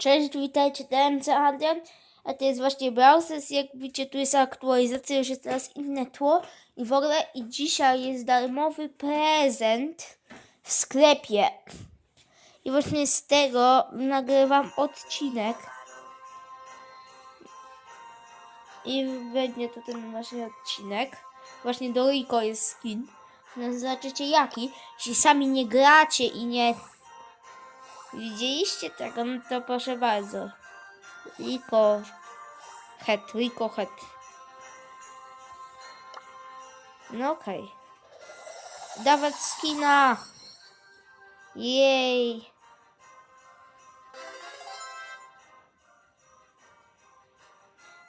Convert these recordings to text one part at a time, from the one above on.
Cześć, witajcie, DMC Adrian. A to jest właśnie Browsers. Jak widzicie, tu jest aktualizacja, już jest teraz inne tło. I w ogóle i dzisiaj jest darmowy prezent w sklepie. I właśnie z tego nagrywam odcinek. I będzie to ten właśnie odcinek. Właśnie do Rico jest skin. No zobaczycie jaki. Jeśli sami nie gracie i nie Widzieliście tego? No to proszę bardzo. Rico Het, Rico Het. No okej. Dawać skina. Jej.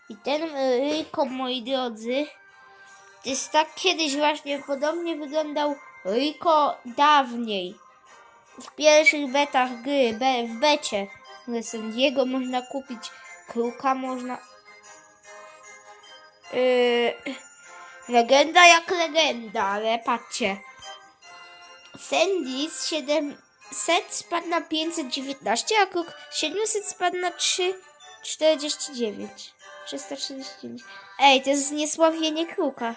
I ten e, Rico, moi drodzy, to jest tak kiedyś właśnie podobnie wyglądał Rico dawniej w pierwszych betach gry, be, w becie Resendiego można kupić kruka, można... Yy, legenda jak legenda, ale patrzcie. Sandy z 700 spadł na 519, a kruk 700 spadł na 349. 349. Ej, to jest zniesławienie kruka.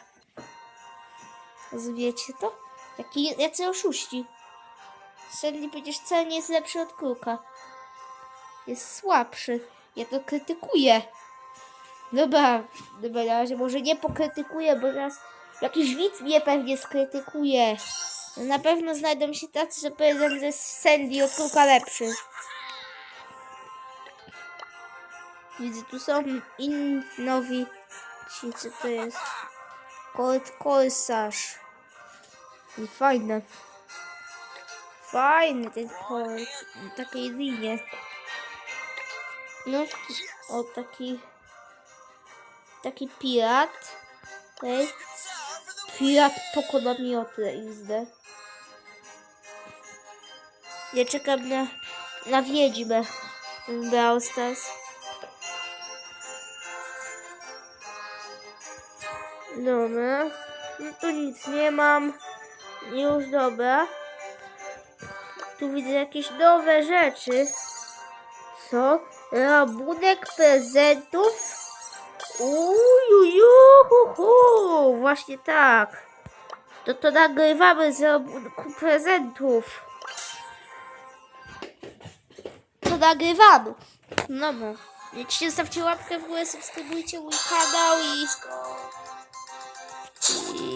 Rozumiecie to? Jaki, jacy oszuści. Sandy przecież wcale nie jest lepszy od kruka. Jest słabszy. Ja to krytykuję. Dobra, dobra, na razie może nie pokrytykuję, bo teraz jakiś widz mnie pewnie skrytykuje. Na pewno znajdą się tacy, że powiedzą, że jest Sandy od kruka lepszy. Widzę, tu są inni nowi. Ci, co to jest? Colt Corsarz. I fajne. Fajny ten. Na takiej linie. No, o taki... Taki pirat. Okej. Pirat pokona miotle XD. Ja czekam na, na wiedźmę. w Brawl Stars. Dobra. No tu nic nie mam. Już dobra. Tu widzę jakieś nowe rzeczy. Co? Rabunek prezentów? Ujujuhu, właśnie tak. To to nagrywamy z rabunku prezentów. To nagrywamy. Dobra. Jeśli zostawcie łapkę w górę, subskrybujcie mój kanał i... I...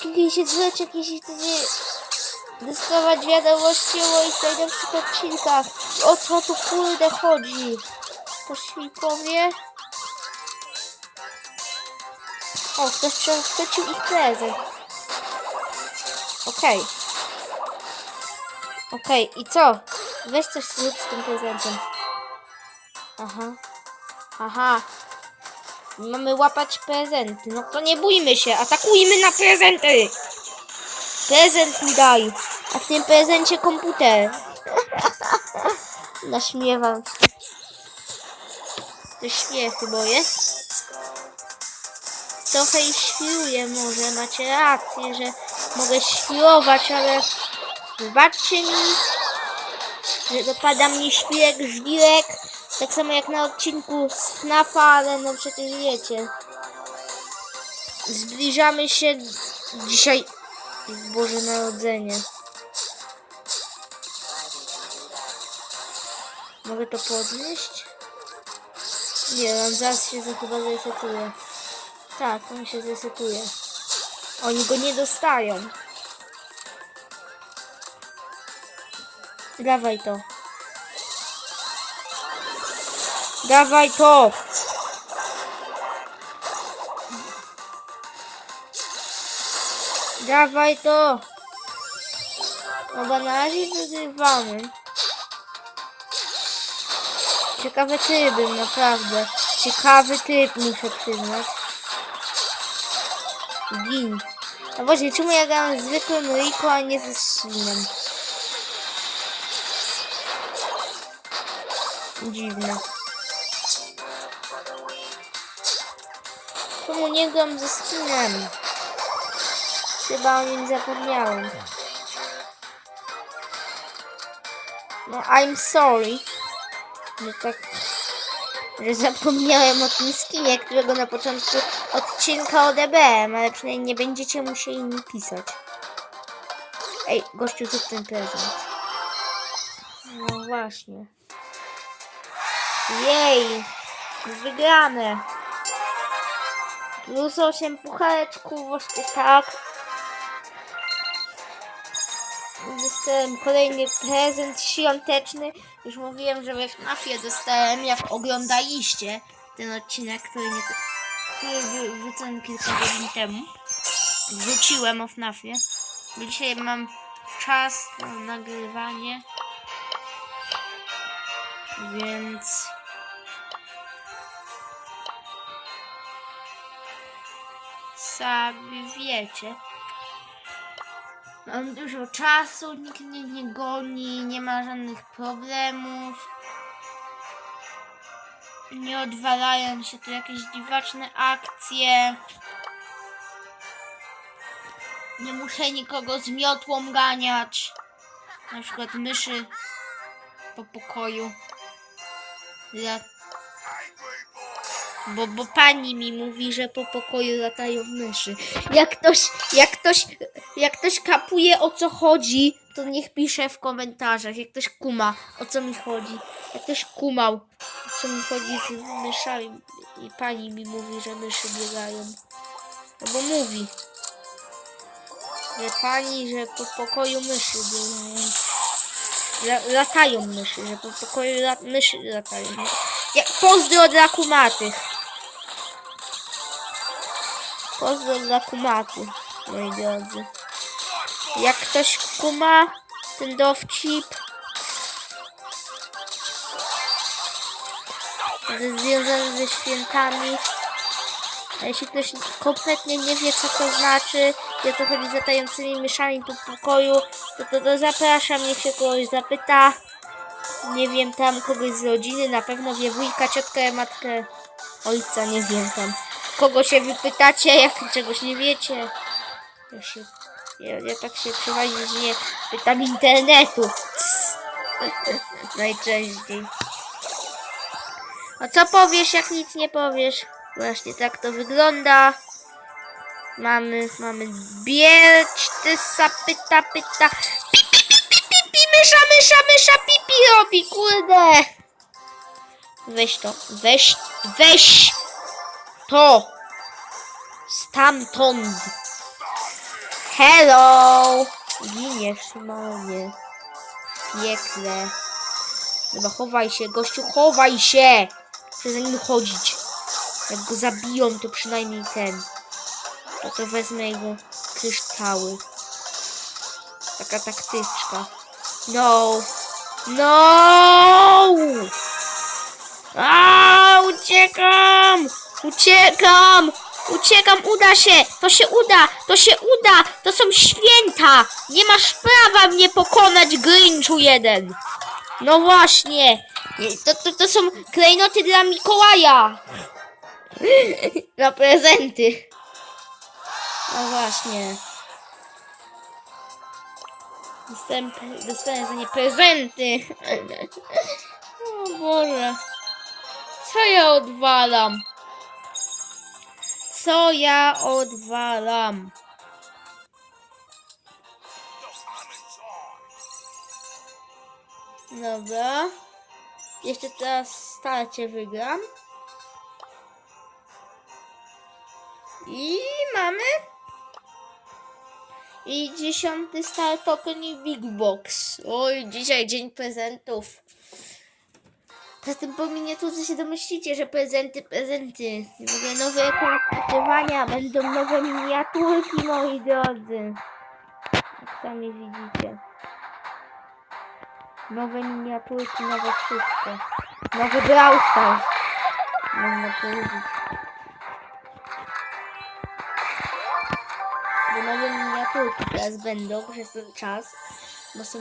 Kliknijcie dzwoneczek, jeśli chcecie dostawać wiadomości o moich najnowszych odcinkach. O co tu kurde chodzi? Poszlikowie. O, ktoś przechwycił ich prezent. Okej. Okej, i co? Weź coś zrób z tym prezentem. Aha. Aha. Mamy łapać prezenty. No to nie bójmy się, atakujmy na prezenty! Prezent mi daj. A w tym prezencie komputer. Naśmiewam się. To śmiechy moje. Trochę i świruję może, macie rację, że mogę świrować, ale wybaczcie mi, że dopada mnie świrek, żwirek, tak samo jak na odcinku z FNAFa, ale no przecież wiecie. Zbliżamy się dzisiaj w Boże Narodzenie. Mogę to podnieść? Nie, on zaraz się chyba zresetuje. Tak, on się zresetuje. Oni go nie dostają. Dawaj to. Dawaj to! Dawaj to! Chyba na razie wygrywamy. Ciekawy typ naprawdę. Ciekawy typ, muszę przyznać. Gin. A właśnie, czemu ja gram zwykłym Rico, a nie ze skinem? Dziwne. Czemu nie gram ze skinem? Chyba o nim zapomniałem. No, I'm sorry. Że tak... Że zapomniałem o tym skinie, którego na początku odcinka odebrałem, ale przynajmniej nie będziecie musieli mi pisać. Ej, gościu, zrób ten prezent. No właśnie. Jej! Wygrane! Plus 8 puchareczków, właśnie tak. Dostałem kolejny prezent świąteczny. Już mówiłem, że we FNAFie dostałem, jak oglądaliście ten odcinek, który, nie, który kilka godzin temu. Wrzuciłem o FNAFie. Bo dzisiaj mam czas na nagrywanie. Więc... Sami wiecie. Mam dużo czasu, nikt mnie nie goni, nie ma żadnych problemów. Nie odwalają się tu jakieś dziwaczne akcje. Nie muszę nikogo z miotłą ganiać. Na przykład myszy po pokoju. Lat... Bo, bo pani mi mówi, że po pokoju latają myszy. Jak ktoś, jak ktoś, jak ktoś kapuje o co chodzi, to niech pisze w komentarzach. Jak ktoś kuma, o co mi chodzi. Jak ktoś kumał, o co mi chodzi z myszami. I pani mi mówi, że myszy biegają. No bo mówi. Że pani, że po pokoju myszy biegają. La, latają myszy, że po pokoju la, myszy latają. Jak pozdro dla kumatych. Pozdro dla kumatych, moi drodzy. Jak ktoś kuma ten dowcip, związany ze świętami, a jeśli ktoś kompletnie nie wie, co to znaczy, jak to chodzi z latającymi myszami po pokoju, to, to, to zapraszam, niech się kogoś zapyta. Nie wiem, tam kogoś z rodziny, na pewno wie wujka, ciotkę, matkę, ojca, nie wiem tam. Kogo się wypytacie, jak czegoś nie wiecie. Ja, się, ja, ja tak się przeważnie pytam internetu. Najczęściej. A co powiesz, jak nic nie powiesz? Właśnie tak to wygląda. Mamy, mamy bierć, ty sapyta, pyta. Pi, pi, pi, pi, pi, pi, mysza, mysza, mysza, pipi robi, kurde. Weź to, weź, weź to. Stamtąd. Hello. Giniesz, Szymonie. Piekle. Dobra, chowaj się, gościu, chowaj się. Chcę za nim chodzić. Jak go zabiją, to przynajmniej ten. To to wezmę jego kryształy. Taka taktyczka. No. No! A, uciekam! Uciekam! Uciekam, uda się! To się uda! To się uda! To są święta! Nie masz prawa mnie pokonać, Grinchu jeden! No właśnie! Nie, To, to, to są klejnoty dla Mikołaja! Na prezenty! No właśnie. Dostałem, dostałem za nie prezenty. O Boże. Co ja odwalam? Co ja odwalam? Dobra. Jeszcze teraz starcie wygram. I mamy. I dziesiąty star token i Big Box. Oj, dzisiaj dzień prezentów. Po miniaturze się domyślicie, że prezenty, prezenty. W ogóle nowe kontaktowania, będą nowe miniaturki, moi drodzy. Jak sami widzicie. Nowe miniaturki, nowe wszystko. Nowy Brawl Stars. Można powiedzieć. Bo nowe miniaturki teraz będą przez ten czas, bo są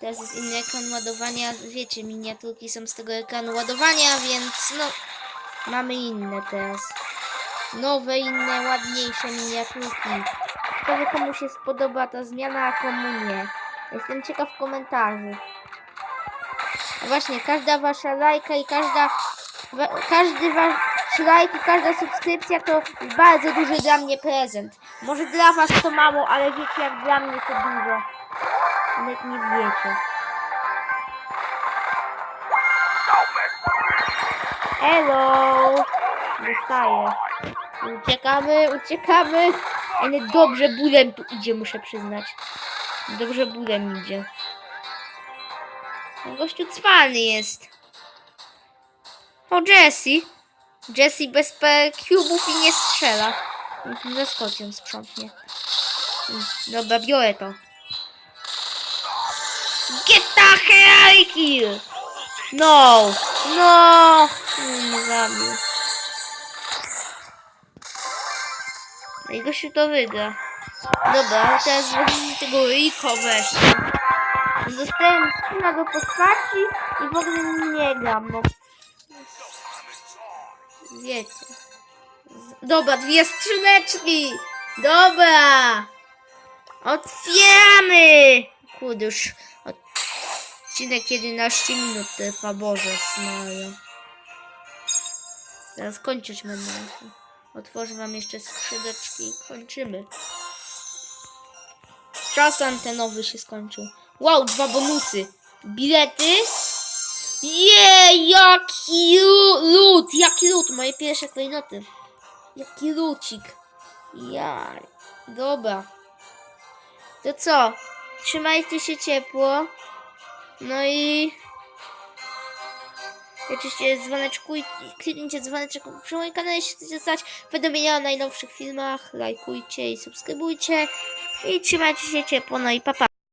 teraz jest inny ekran ładowania, wiecie, miniaturki są z tego ekranu ładowania, więc no mamy inne teraz. Nowe, inne, ładniejsze miniaturki. Ciekawe komu się spodoba ta zmiana, a komu nie. Jestem ciekaw komentarzy. Właśnie, każda wasza lajka i każda, wa, każdy wasz lajk i każda subskrypcja to bardzo duży dla mnie prezent. Może dla was to mało, ale wiecie jak dla mnie to dużo. Nawet nie wiecie. Hello! Dostaję. Uciekamy, uciekamy. Ale dobrze bólem tu idzie, muszę przyznać. Dobrze bólem idzie. No, Gościu cwany jest. O, Jessie. Jessie bez P cubów i nie strzela. Ze skocją sprzątnie. Dobra, biorę to. Get the hell here! No! No! Nie zabił. No i gościu to wygra. Dobra, teraz zrobimy tego Rico wreszcie. Dostałem skina do postaci i w ogóle nie gram, no. Wiecie. Dobra, dwie skrzyneczki! Dobra! Otwieramy! Kurde, już odcinek 11 minut trwa, Boże Maria. Teraz kończyć będę. Otworzę wam jeszcze skrzydeczki i kończymy. Czas antenowy się skończył. Wow, dwa bonusy. Bilety. Jej, jaki lód, jaki lód. Moje pierwsze klejnoty. Jaki lucik. Jaj. Dobra. To co? Trzymajcie się ciepło. No i... Oczywiście dzwoneczkuj, kliknijcie dzwoneczek przy moim kanale, jeśli chcecie dostać powiadomienia o najnowszych filmach. Lajkujcie i subskrybujcie. I trzymajcie się ciepło, no i papa. Pa.